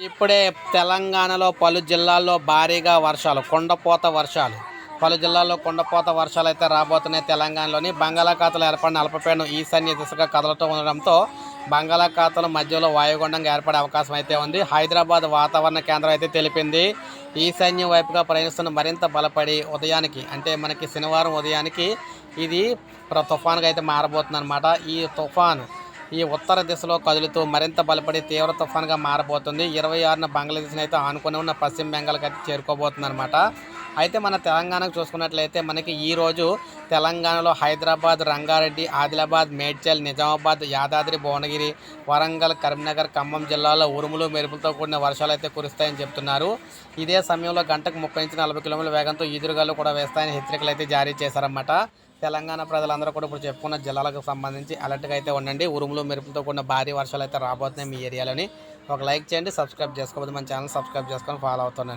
ఇప్పుడే తెలంగాణలో పలు జిల్లాల్లో భారీగా వర్షాలు కొండపోత వర్షాలు. పలు జిల్లాల్లో కొండపోత వర్షాలు అయితే రాబోతున్నాయి తెలంగాణలోని. బంగాళాఖాతంలో ఏర్పడిన అల్పపీడనం ఈశాన్య దిశగా కదలటం ఉండడంతో బంగాళాఖాతంలో మధ్యలో వాయుగుండంగా ఏర్పడే అవకాశం అయితే ఉంది. హైదరాబాద్ వాతావరణ కేంద్రం అయితే తెలిపింది. ఈశాన్య వైపుగా ప్రయాణిస్తున్న మరింత బలపడి ఉదయానికి అంటే మనకి శనివారం ఉదయానికి ఇది ప్ర- తుఫాన్గా అయితే మారబోతుంది అనమాట ఈ తుఫాను ఈ ఉత్తర దిశలో కదులుతూ మరింత బలపడి తీవ్ర తుఫాన్గా మారబోతుంది. ఇరవై ఆరున బంగ్లాదేశ్ని అయితే ఆనుకుని ఉన్న పశ్చిమ బెంగాల్కి అయితే చేరుకోబోతుంది అనమాట అయితే మన తెలంగాణకు చూసుకున్నట్లయితే మనకి ఈ రోజు తెలంగాణలో హైదరాబాద్ రంగారెడ్డి ఆదిలాబాద్ మేడ్చల్ నిజామాబాద్ యాదాద్రి భువనగిరి వరంగల్ కరీంనగర్ ఖమ్మం జిల్లాలో ఉరుములు మెరుపులతో కూడిన వర్షాలు అయితే కురుస్తాయని చెప్తున్నారు. ఇదే సమయంలో గంటకు ముప్పై నుంచి నలభై కిలోమీటర్ల వేగంతో ఈదురుగాలు కూడా వేస్తాయని హెచ్చరికలు అయితే జారీ చేశారన్నమాట. తెలంగాణ ప్రజలందరూ కూడా ఇప్పుడు చెప్పుకున్న జిల్లాలకు సంబంధించి అలర్ట్గా అయితే ఉండండి. ఉరుములు మెరుపులతో కూడిన భారీ వర్షాలు అయితే రాబోతున్నాయి మీ ఏరియాలోని. ఒక లైక్ చేయండి సబ్స్క్రైబ్ చేసుకోవద్దు. మన ఛానల్ సబ్స్క్రైబ్ చేసుకొని ఫాలో అవుతున్నాను